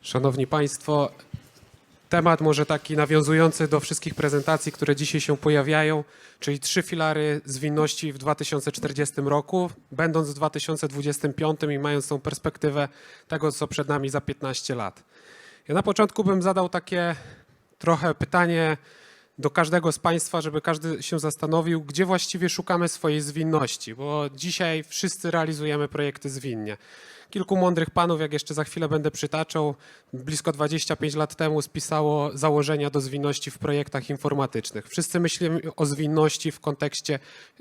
Szanowni Państwo, temat może taki nawiązujący do wszystkich prezentacji, które dzisiaj się pojawiają, czyli trzy filary zwinności w 2040 roku, będąc w 2025 i mając tą perspektywę tego, co przed nami za 15 lat. Ja na początku bym zadał takie trochę pytanie do każdego z Państwa, żeby każdy się zastanowił, gdzie właściwie szukamy swojej zwinności, bo dzisiaj wszyscy realizujemy projekty zwinnie. Kilku mądrych panów, jak jeszcze za chwilę będę przytaczał, blisko 25 lat temu spisało założenia do zwinności w projektach informatycznych. Wszyscy myślimy o zwinności w kontekście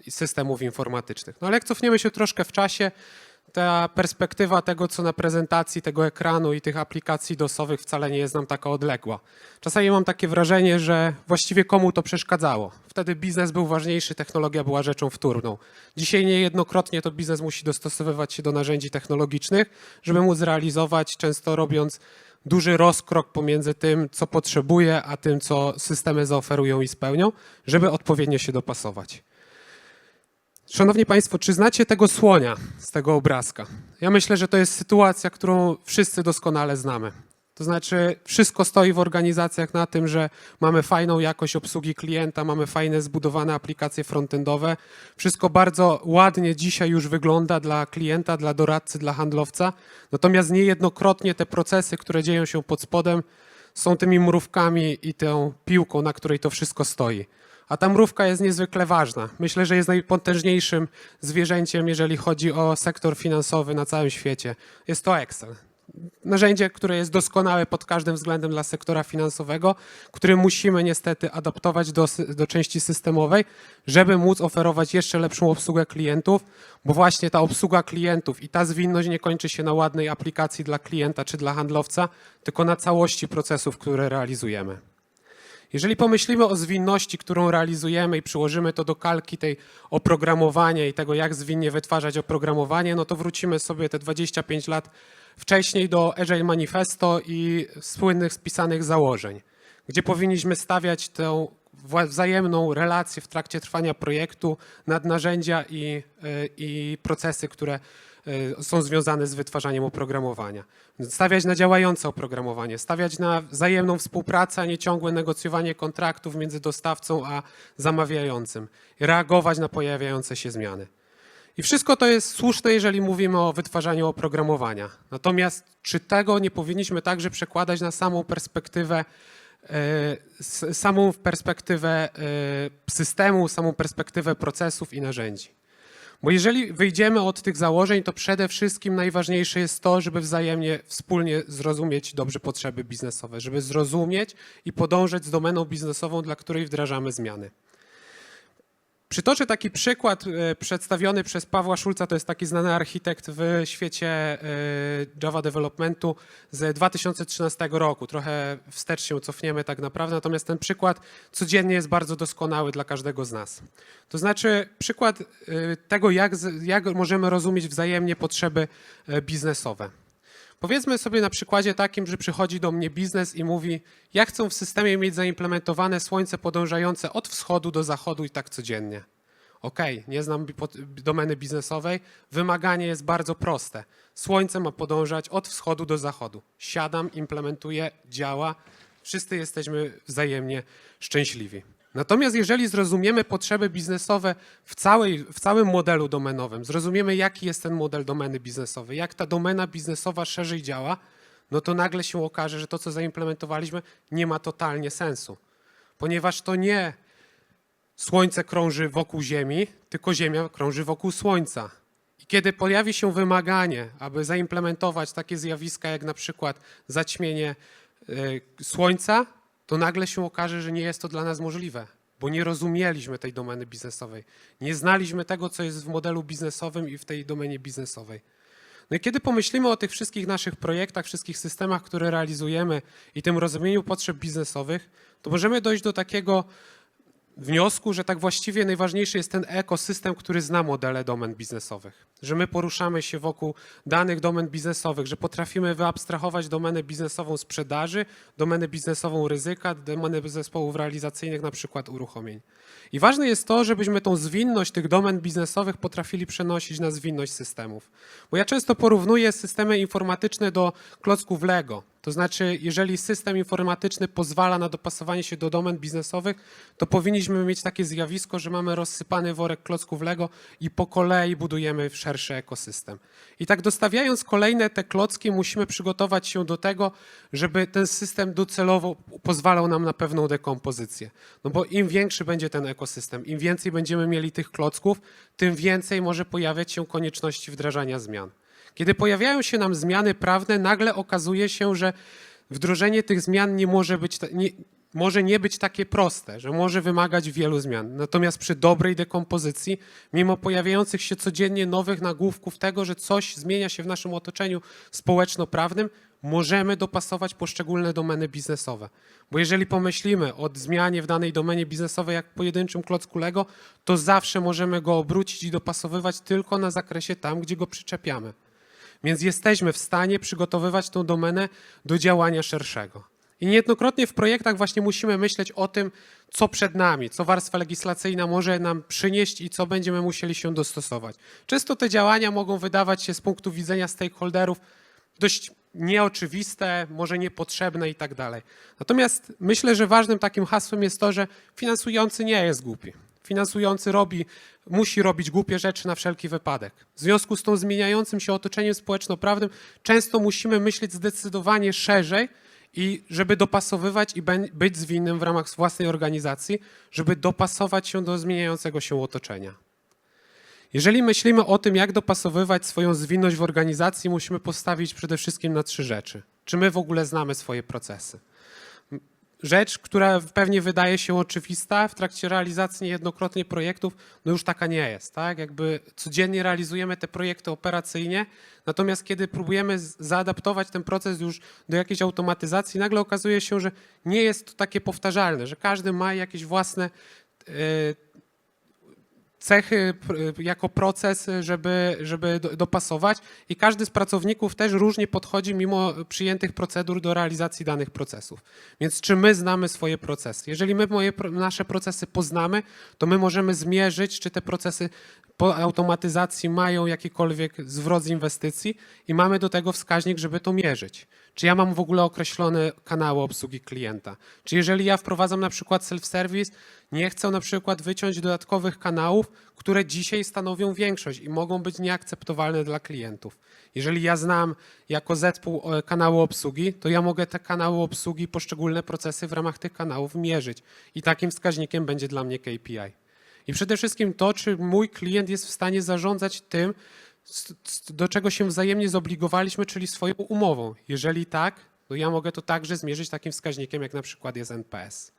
systemów informatycznych. No ale jak cofniemy się troszkę w czasie, ta perspektywa tego, co na prezentacji tego ekranu i tych aplikacji dosowych wcale nie jest nam taka odległa. Czasami mam takie wrażenie, że właściwie komu to przeszkadzało. Wtedy biznes był ważniejszy, technologia była rzeczą wtórną. Dzisiaj niejednokrotnie to biznes musi dostosowywać się do narzędzi technologicznych, żeby móc zrealizować, często robiąc duży rozkrok pomiędzy tym, co potrzebuje, a tym, co systemy zaoferują i spełnią, żeby odpowiednio się dopasować. Szanowni Państwo, czy znacie tego słonia z tego obrazka? Ja myślę, że to jest sytuacja, którą wszyscy doskonale znamy. To znaczy, wszystko stoi w organizacjach na tym, że mamy fajną jakość obsługi klienta, mamy fajne zbudowane aplikacje frontendowe. Wszystko bardzo ładnie dzisiaj już wygląda dla klienta, dla doradcy, dla handlowca. Natomiast niejednokrotnie te procesy, które dzieją się pod spodem, są tymi mrówkami i tą piłką, na której to wszystko stoi. A ta mrówka jest niezwykle ważna. Myślę, że jest najpotężniejszym zwierzęciem, jeżeli chodzi o sektor finansowy na całym świecie. Jest to Excel. Narzędzie, które jest doskonałe pod każdym względem dla sektora finansowego, który musimy niestety adaptować do, do części systemowej, żeby móc oferować jeszcze lepszą obsługę klientów, bo właśnie ta obsługa klientów i ta zwinność nie kończy się na ładnej aplikacji dla klienta czy dla handlowca, tylko na całości procesów, które realizujemy. Jeżeli pomyślimy o zwinności, którą realizujemy i przyłożymy to do kalki tej oprogramowania i tego, jak zwinnie wytwarzać oprogramowanie, no to wrócimy sobie te 25 lat wcześniej do Agile Manifesto i słynnych spisanych założeń, gdzie powinniśmy stawiać tę wzajemną relację w trakcie trwania projektu nad narzędzia i, y, i procesy, które są związane z wytwarzaniem oprogramowania. Stawiać na działające oprogramowanie, stawiać na wzajemną współpracę, a nie ciągłe negocjowanie kontraktów między dostawcą a zamawiającym, reagować na pojawiające się zmiany. I wszystko to jest słuszne, jeżeli mówimy o wytwarzaniu oprogramowania. Natomiast czy tego nie powinniśmy także przekładać na samą perspektywę, e, samą perspektywę e, systemu, samą perspektywę procesów i narzędzi? Bo jeżeli wyjdziemy od tych założeń, to przede wszystkim najważniejsze jest to, żeby wzajemnie wspólnie zrozumieć dobrze potrzeby biznesowe, żeby zrozumieć i podążać z domeną biznesową, dla której wdrażamy zmiany. Przytoczę taki przykład e, przedstawiony przez Pawła Szulca, to jest taki znany architekt w świecie e, Java Developmentu z 2013 roku. Trochę wstecz się cofniemy tak naprawdę, natomiast ten przykład codziennie jest bardzo doskonały dla każdego z nas. To znaczy przykład e, tego, jak, jak możemy rozumieć wzajemnie potrzeby biznesowe. Powiedzmy sobie na przykładzie takim, że przychodzi do mnie biznes i mówi: Ja chcę w systemie mieć zaimplementowane słońce podążające od wschodu do zachodu i tak codziennie. Okej, nie znam domeny biznesowej. Wymaganie jest bardzo proste. Słońce ma podążać od wschodu do zachodu. Siadam, implementuję, działa. Wszyscy jesteśmy wzajemnie szczęśliwi. Natomiast jeżeli zrozumiemy potrzeby biznesowe w, całej, w całym modelu domenowym, zrozumiemy jaki jest ten model domeny biznesowej, jak ta domena biznesowa szerzej działa, no to nagle się okaże, że to, co zaimplementowaliśmy, nie ma totalnie sensu. Ponieważ to nie Słońce krąży wokół Ziemi, tylko Ziemia krąży wokół Słońca. I kiedy pojawi się wymaganie, aby zaimplementować takie zjawiska jak na przykład zaćmienie e, Słońca, to nagle się okaże, że nie jest to dla nas możliwe, bo nie rozumieliśmy tej domeny biznesowej. Nie znaliśmy tego, co jest w modelu biznesowym i w tej domenie biznesowej. No i kiedy pomyślimy o tych wszystkich naszych projektach, wszystkich systemach, które realizujemy i tym rozumieniu potrzeb biznesowych, to możemy dojść do takiego wniosku, że tak właściwie najważniejszy jest ten ekosystem, który zna modele domen biznesowych. Że my poruszamy się wokół danych domen biznesowych, że potrafimy wyabstrahować domenę biznesową sprzedaży, domenę biznesową ryzyka, domenę zespołów realizacyjnych, na przykład uruchomień. I ważne jest to, żebyśmy tą zwinność tych domen biznesowych potrafili przenosić na zwinność systemów. Bo ja często porównuję systemy informatyczne do klocków Lego. To znaczy, jeżeli system informatyczny pozwala na dopasowanie się do domen biznesowych, to powinniśmy mieć takie zjawisko, że mamy rozsypany worek klocków Lego i po kolei budujemy szerszy ekosystem. I tak dostawiając kolejne te klocki, musimy przygotować się do tego, żeby ten system docelowo pozwalał nam na pewną dekompozycję. No bo im większy będzie ten ekosystem, im więcej będziemy mieli tych klocków, tym więcej może pojawiać się konieczności wdrażania zmian. Kiedy pojawiają się nam zmiany prawne, nagle okazuje się, że wdrożenie tych zmian nie może być, nie, może nie być takie proste, że może wymagać wielu zmian. Natomiast przy dobrej dekompozycji, mimo pojawiających się codziennie nowych nagłówków tego, że coś zmienia się w naszym otoczeniu społeczno-prawnym, możemy dopasować poszczególne domeny biznesowe. Bo jeżeli pomyślimy o zmianie w danej domenie biznesowej jak pojedynczym klocku Lego, to zawsze możemy go obrócić i dopasowywać tylko na zakresie tam, gdzie go przyczepiamy. Więc jesteśmy w stanie przygotowywać tą domenę do działania szerszego. I niejednokrotnie w projektach właśnie musimy myśleć o tym, co przed nami, co warstwa legislacyjna może nam przynieść i co będziemy musieli się dostosować. Często te działania mogą wydawać się z punktu widzenia stakeholderów dość nieoczywiste, może niepotrzebne i tak dalej. Natomiast myślę, że ważnym takim hasłem jest to, że finansujący nie jest głupi. Finansujący robi, musi robić głupie rzeczy na wszelki wypadek. W związku z tą zmieniającym się otoczeniem społeczno-prawnym często musimy myśleć zdecydowanie szerzej i żeby dopasowywać i być zwinnym w ramach własnej organizacji, żeby dopasować się do zmieniającego się otoczenia. Jeżeli myślimy o tym, jak dopasowywać swoją zwinność w organizacji, musimy postawić przede wszystkim na trzy rzeczy. Czy my w ogóle znamy swoje procesy? Rzecz, która pewnie wydaje się oczywista w trakcie realizacji niejednokrotnie projektów, no już taka nie jest. Tak? Jakby codziennie realizujemy te projekty operacyjnie, natomiast kiedy próbujemy zaadaptować ten proces już do jakiejś automatyzacji, nagle okazuje się, że nie jest to takie powtarzalne, że każdy ma jakieś własne e, cechy jako proces, żeby, żeby do- dopasować i każdy z pracowników też różnie podchodzi mimo przyjętych procedur do realizacji danych procesów. Więc czy my znamy swoje procesy? Jeżeli my moje, nasze procesy poznamy, to my możemy zmierzyć, czy te procesy po automatyzacji mają jakikolwiek zwrot z inwestycji i mamy do tego wskaźnik, żeby to mierzyć. Czy ja mam w ogóle określone kanały obsługi klienta? Czy jeżeli ja wprowadzam na przykład self-service, nie chcę na przykład wyciąć dodatkowych kanałów, które dzisiaj stanowią większość i mogą być nieakceptowalne dla klientów. Jeżeli ja znam jako zespół e, kanały obsługi, to ja mogę te kanały obsługi, poszczególne procesy w ramach tych kanałów mierzyć i takim wskaźnikiem będzie dla mnie KPI. I przede wszystkim to, czy mój klient jest w stanie zarządzać tym, do czego się wzajemnie zobligowaliśmy, czyli swoją umową. Jeżeli tak, to ja mogę to także zmierzyć takim wskaźnikiem, jak na przykład jest NPS.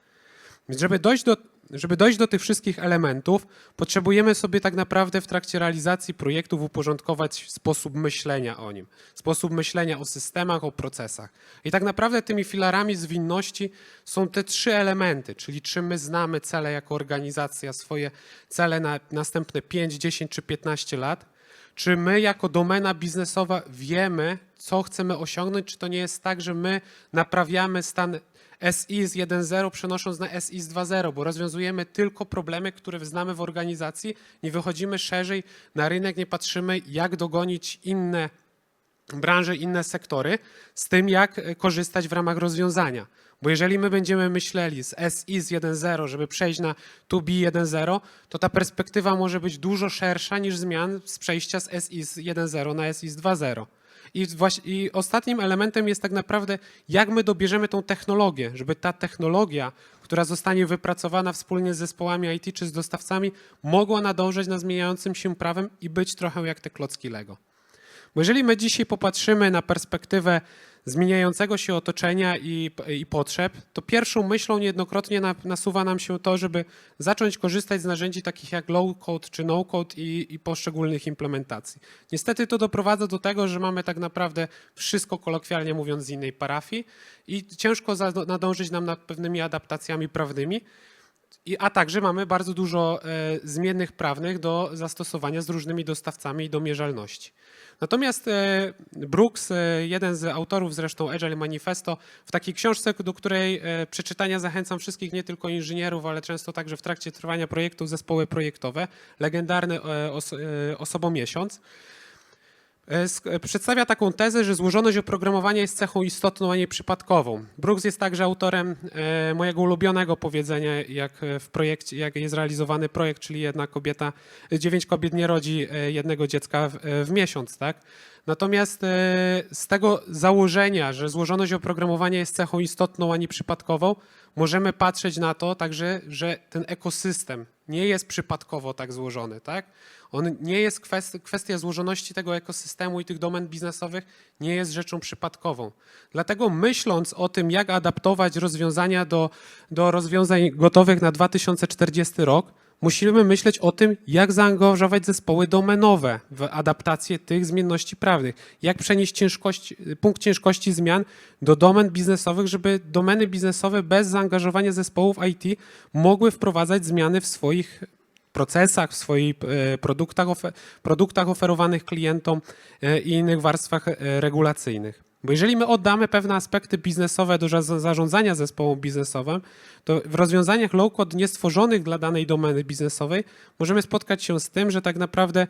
Więc żeby dojść do, żeby dojść do tych wszystkich elementów, potrzebujemy sobie tak naprawdę w trakcie realizacji projektów uporządkować sposób myślenia o nim, sposób myślenia o systemach, o procesach. I tak naprawdę tymi filarami zwinności są te trzy elementy, czyli czy my znamy cele jako organizacja, swoje cele na następne 5, 10 czy 15 lat, czy my jako domena biznesowa wiemy, co chcemy osiągnąć, czy to nie jest tak, że my naprawiamy stan SI z 1.0 przenosząc na SI z 2.0, bo rozwiązujemy tylko problemy, które znamy w organizacji, nie wychodzimy szerzej na rynek, nie patrzymy, jak dogonić inne branże, inne sektory, z tym, jak e, korzystać w ramach rozwiązania. Bo jeżeli my będziemy myśleli z SI z 1.0, żeby przejść na 2B 1.0, to ta perspektywa może być dużo szersza niż zmian z przejścia z SI z 1.0 na SI z 2.0. I, właśnie, I ostatnim elementem jest tak naprawdę, jak my dobierzemy tą technologię, żeby ta technologia, która zostanie wypracowana wspólnie z zespołami IT czy z dostawcami, mogła nadążać na zmieniającym się prawem i być trochę jak te klocki Lego. Bo jeżeli my dzisiaj popatrzymy na perspektywę zmieniającego się otoczenia i, i potrzeb, to pierwszą myślą niejednokrotnie na, nasuwa nam się to, żeby zacząć korzystać z narzędzi takich jak low-code czy no-code i, i poszczególnych implementacji. Niestety to doprowadza do tego, że mamy tak naprawdę wszystko kolokwialnie mówiąc z innej parafii i ciężko za, nadążyć nam nad pewnymi adaptacjami prawnymi. I, a także mamy bardzo dużo e, zmiennych prawnych do zastosowania z różnymi dostawcami do mierzalności. Natomiast e, Brooks, e, jeden z autorów zresztą Agile Manifesto, w takiej książce, do której e, przeczytania zachęcam wszystkich, nie tylko inżynierów, ale często także w trakcie trwania projektu zespoły projektowe, legendarny e, e, osobomiesiąc, e, Przedstawia taką tezę, że złożoność oprogramowania jest cechą istotną, a nie przypadkową. Brooks jest także autorem e, mojego ulubionego powiedzenia, jak e, w projekcie, jak jest realizowany projekt, czyli jedna kobieta, e, dziewięć kobiet nie rodzi e, jednego dziecka w, e, w miesiąc, tak? Natomiast e, z tego założenia, że złożoność oprogramowania jest cechą istotną, a nie przypadkową, możemy patrzeć na to także, że ten ekosystem nie jest przypadkowo tak złożony, tak? On nie jest kwest, kwestia złożoności tego ekosystemu i tych domen biznesowych nie jest rzeczą przypadkową. Dlatego myśląc o tym, jak adaptować rozwiązania do, do rozwiązań gotowych na 2040 rok, musimy myśleć o tym, jak zaangażować zespoły domenowe w adaptację tych zmienności prawnych, jak przenieść punkt ciężkości zmian do domen biznesowych, żeby domeny biznesowe bez zaangażowania zespołów IT mogły wprowadzać zmiany w swoich procesach, w swoich e, produktach, produktach oferowanych klientom e, i innych warstwach e, regulacyjnych. Bo jeżeli my oddamy pewne aspekty biznesowe do za- zarządzania zespołom biznesowym, to w rozwiązaniach low-code niestworzonych dla danej domeny biznesowej możemy spotkać się z tym, że tak naprawdę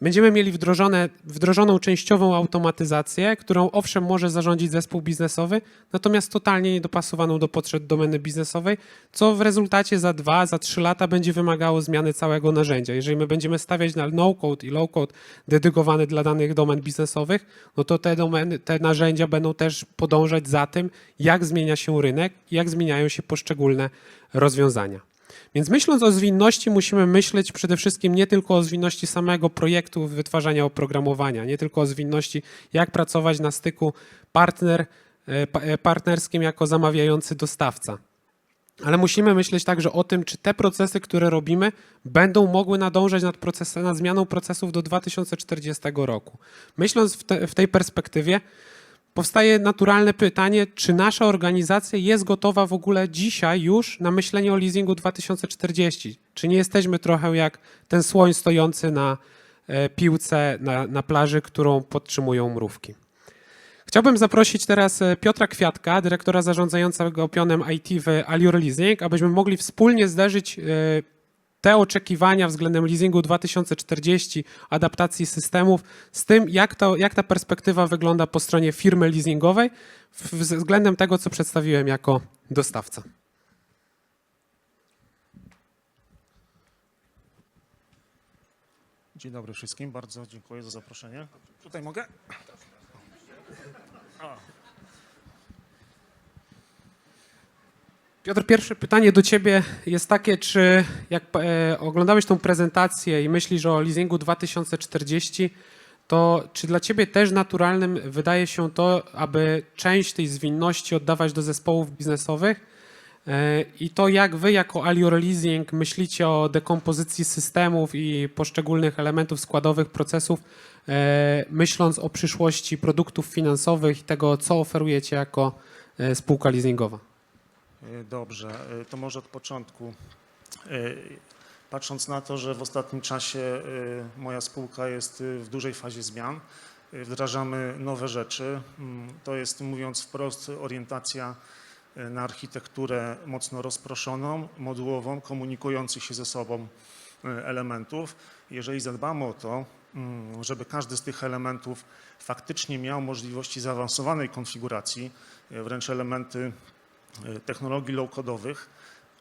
Będziemy mieli wdrożone, wdrożoną częściową automatyzację, którą owszem może zarządzić zespół biznesowy, natomiast totalnie niedopasowaną do potrzeb domeny biznesowej, co w rezultacie za dwa, za trzy lata będzie wymagało zmiany całego narzędzia. Jeżeli my będziemy stawiać na no-code i low-code dedykowane dla danych domen biznesowych, no to te, domeny, te narzędzia będą też podążać za tym, jak zmienia się rynek, jak zmieniają się poszczególne rozwiązania. Więc myśląc o zwinności, musimy myśleć przede wszystkim nie tylko o zwinności samego projektu wytwarzania oprogramowania, nie tylko o zwinności, jak pracować na styku partner, e, e, partnerskim jako zamawiający dostawca. Ale musimy myśleć także o tym, czy te procesy, które robimy, będą mogły nadążać nad, procesem, nad zmianą procesów do 2040 roku. Myśląc w, te, w tej perspektywie, powstaje naturalne pytanie, czy nasza organizacja jest gotowa w ogóle dzisiaj już na myślenie o leasingu 2040? Czy nie jesteśmy trochę jak ten słoń stojący na e, piłce na, na plaży, którą podtrzymują mrówki? Chciałbym zaprosić teraz e, Piotra Kwiatka, dyrektora zarządzającego pionem IT w Allure Leasing, abyśmy mogli wspólnie zderzyć e, te oczekiwania względem leasingu 2040, adaptacji systemów z tym, jak, to, jak ta perspektywa wygląda po stronie firmy leasingowej względem tego, co przedstawiłem jako dostawca. Dzień dobry wszystkim, bardzo dziękuję za zaproszenie. Tutaj mogę? Piotr, pierwsze pytanie do Ciebie jest takie, czy jak e, oglądałeś tą prezentację i myślisz o leasingu 2040, to czy dla Ciebie też naturalnym wydaje się to, aby część tej zwinności oddawać do zespołów biznesowych? E, I to jak Wy jako Allure Leasing myślicie o dekompozycji systemów i poszczególnych elementów składowych procesów, e, myśląc o przyszłości produktów finansowych i tego, co oferujecie jako spółka leasingowa? E, Dobrze, e, to może od początku. E, Patrząc na to, że w ostatnim czasie moja spółka jest w dużej fazie zmian, wdrażamy nowe rzeczy. Mm, To jest, mówiąc wprost, orientacja na architekturę mocno rozproszoną, modułową, komunikujących się ze sobą elementów. Jeżeli zadbamy o to, mm, żeby każdy z tych elementów faktycznie miał możliwości zaawansowanej konfiguracji, wręcz elementy technologii low-codowych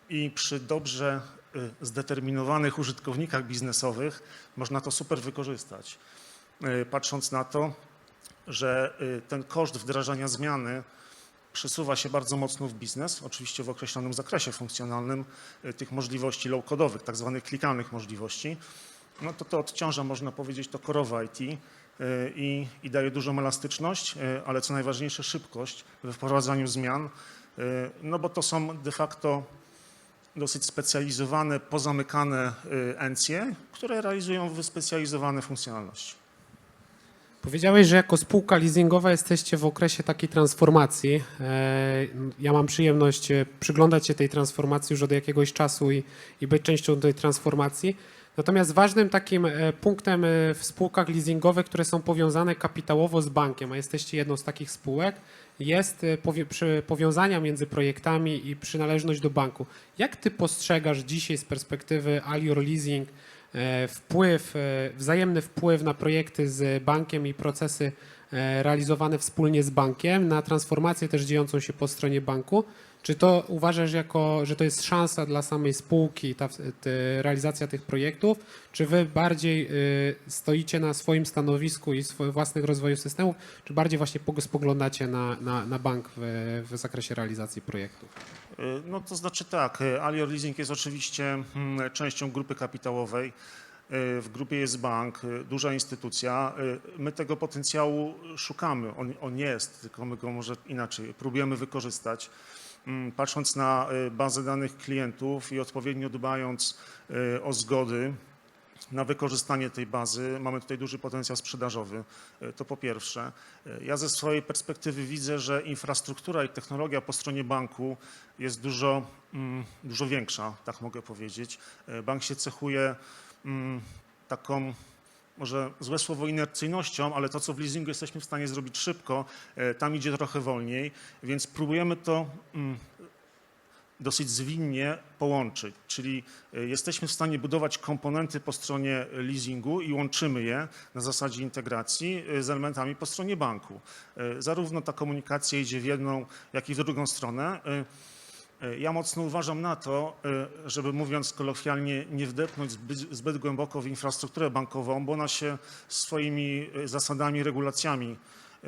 i przy dobrze e, zdeterminowanych użytkownikach biznesowych można to super wykorzystać. E, Patrząc na to, że e, ten koszt wdrażania zmiany przesuwa się bardzo mocno w biznes, oczywiście w określonym zakresie funkcjonalnym e, tych możliwości low-codowych, tak zwanych klikalnych możliwości, no to to odciąża, można powiedzieć, to korowe IT e, i, i daje dużą elastyczność, e, ale co najważniejsze szybkość we wprowadzaniu zmian, e, no bo to są de facto dosyć specjalizowane, pozamykane e, encje, które realizują wyspecjalizowane funkcjonalności. Powiedziałeś, że jako spółka leasingowa jesteście w okresie takiej transformacji. E, Ja mam przyjemność przyglądać się tej transformacji już od jakiegoś czasu i, i być częścią tej transformacji. Natomiast ważnym takim punktem w spółkach leasingowych, które są powiązane kapitałowo z bankiem, a jesteście jedną z takich spółek, jest przy, powiązania między projektami i przynależność do banku. Jak ty postrzegasz dzisiaj z perspektywy Alior Leasing e, wpływ, e, wzajemny wpływ na projekty z bankiem i procesy e, realizowane wspólnie z bankiem, na transformację też dziejącą się po stronie banku. Czy to uważasz jako, że to jest szansa dla samej spółki, ta, realizacja tych projektów, czy wy bardziej y, stoicie na swoim stanowisku i swoich własnych rozwoju systemów, czy bardziej właśnie pog- spoglądacie na, na, na bank w, w zakresie realizacji projektów? Y, No to znaczy tak, y, Alior Leasing jest oczywiście mm, częścią grupy kapitałowej. Y, W grupie jest bank, duża instytucja. My tego potencjału szukamy. On, on jest, tylko my go może inaczej próbujemy wykorzystać. Mm, Patrząc na y, bazę danych klientów i odpowiednio dbając y, o zgody na wykorzystanie tej bazy, mamy tutaj duży potencjał sprzedażowy. Y, To po pierwsze. Ja ze swojej perspektywy widzę, że infrastruktura i technologia po stronie banku jest dużo, mm, dużo większa, tak mogę powiedzieć. Bank się cechuje mm, taką, może złe słowo inercyjnością, ale to, co w leasingu jesteśmy w stanie zrobić szybko, y, tam idzie trochę wolniej, więc próbujemy to mm, dosyć zwinnie połączyć, czyli y, jesteśmy w stanie budować komponenty po stronie leasingu i łączymy je na zasadzie integracji y, z elementami po stronie banku. Zarówno ta komunikacja idzie w jedną, jak i w drugą stronę. Y, Ja mocno uważam na to, y, żeby mówiąc kolokwialnie, nie wdepnąć zbyt, głęboko w infrastrukturę bankową, bo ona się swoimi y, zasadami, regulacjami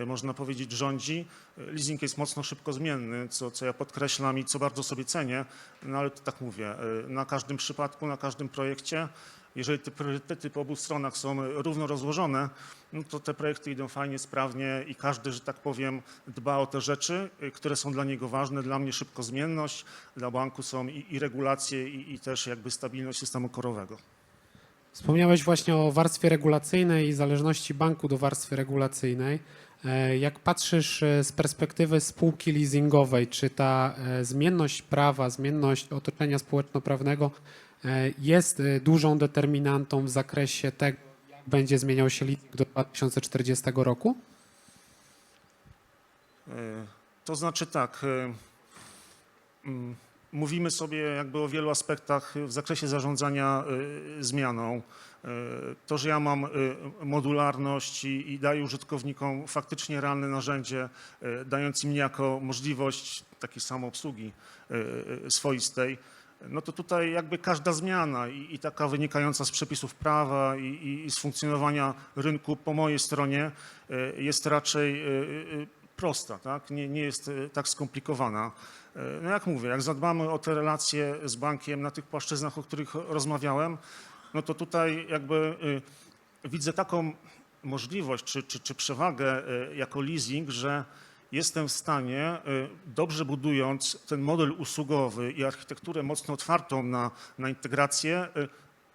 można powiedzieć, rządzi. Leasing jest mocno szybko zmienny, co, co ja podkreślam i co bardzo sobie cenię, no ale tak mówię, na każdym przypadku, na każdym projekcie, jeżeli te priorytety po obu stronach są równo rozłożone, no to te projekty idą fajnie, sprawnie i każdy, że tak powiem, dba o te rzeczy, y, które są dla niego ważne. Dla mnie szybko zmienność, dla banku są i, i regulacje, i, i też jakby stabilność systemu korowego. Wspomniałeś właśnie o warstwie regulacyjnej i zależności banku do warstwy regulacyjnej. E, Jak patrzysz e, z perspektywy spółki leasingowej, czy ta e, zmienność prawa, zmienność otoczenia społeczno-prawnego e, jest e, dużą determinantą w zakresie tego, jak będzie zmieniał się leasing do 2040 roku? Y, To znaczy tak, mm, mówimy sobie jakby o wielu aspektach w zakresie zarządzania zmianą. To, że ja mam modularność i, i daję użytkownikom faktycznie realne narzędzie, dając im niejako możliwość takiej samoobsługi swoistej, no to tutaj jakby każda zmiana i, i taka wynikająca z przepisów prawa i, i, i z funkcjonowania rynku po mojej stronie y, jest raczej y, y, prosta, tak? nie, nie jest tak skomplikowana. No jak mówię, jak zadbamy o te relacje z bankiem na tych płaszczyznach, o których rozmawiałem, no to tutaj jakby widzę taką możliwość czy, czy, czy przewagę jako leasing, że jestem w stanie, y, dobrze budując ten model usługowy i architekturę mocno otwartą na, na integrację, y,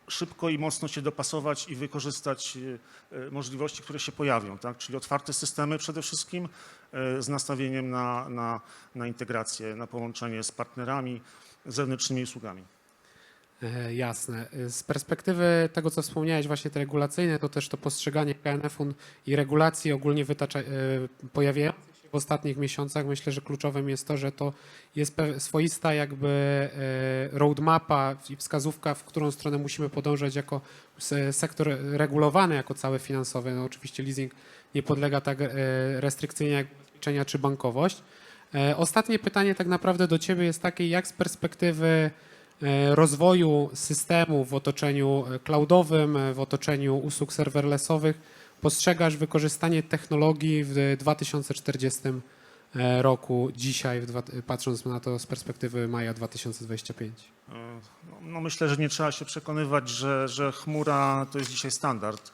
szybko i mocno się dopasować i wykorzystać y, możliwości, które się pojawią, tak? czyli otwarte systemy przede wszystkim z nastawieniem na, na, na integrację, na połączenie z partnerami, zewnętrznymi usługami. E, Jasne. Z perspektywy tego, co wspomniałeś, właśnie te regulacyjne, to też to postrzeganie KNF-u i regulacji ogólnie wytacza, e, pojawiających w ostatnich miesiącach, myślę, że kluczowym jest to, że to jest swoista jakby e, roadmapa i wskazówka, w którą stronę musimy podążać jako se- sektor regulowany, jako cały finansowy. No oczywiście leasing nie podlega tak e, restrykcyjnie jak ubezpieczenia czy bankowość. E, Ostatnie pytanie tak naprawdę do Ciebie jest takie, jak z perspektywy rozwoju systemu w otoczeniu cloudowym, w otoczeniu usług serverlessowych postrzegasz wykorzystanie technologii w 2040 e, roku, dzisiaj, patrząc na to z perspektywy maja 2025? No, no myślę, że nie trzeba się przekonywać, że, że chmura to jest dzisiaj standard.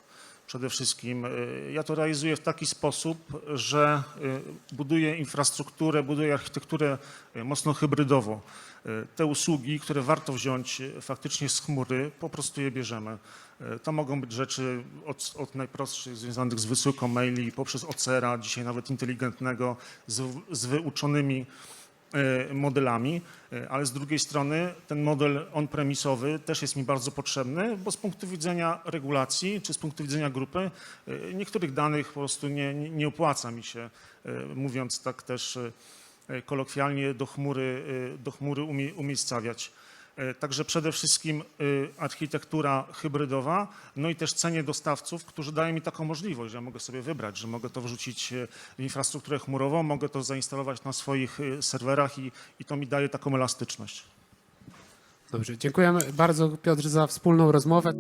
przede wszystkim. Y, Ja to realizuję w taki sposób, że buduję infrastrukturę, buduję architekturę mocno hybrydową. Y, Te usługi, które warto wziąć y, faktycznie z chmury, po prostu je bierzemy. Y, To mogą być rzeczy od, od najprostszych, związanych z wysyłką maili, poprzez OCR-a, dzisiaj nawet inteligentnego, z, z wyuczonymi e, modelami, e, ale z drugiej strony ten model on-premisowy też jest mi bardzo potrzebny, bo z punktu widzenia regulacji czy z punktu widzenia grupy e, niektórych danych po prostu nie, nie opłaca mi się, e, mówiąc tak też e, kolokwialnie, do chmury, e, do chmury umie, umiejscawiać. E, Także przede wszystkim architektura hybrydowa, no i też cenie dostawców, którzy dają mi taką możliwość, że ja mogę sobie wybrać, że mogę to wrzucić e, w infrastrukturę chmurową, mogę to zainstalować na swoich serwerach i, i to mi daje taką elastyczność. Dobrze, dziękujemy bardzo Piotr za wspólną rozmowę.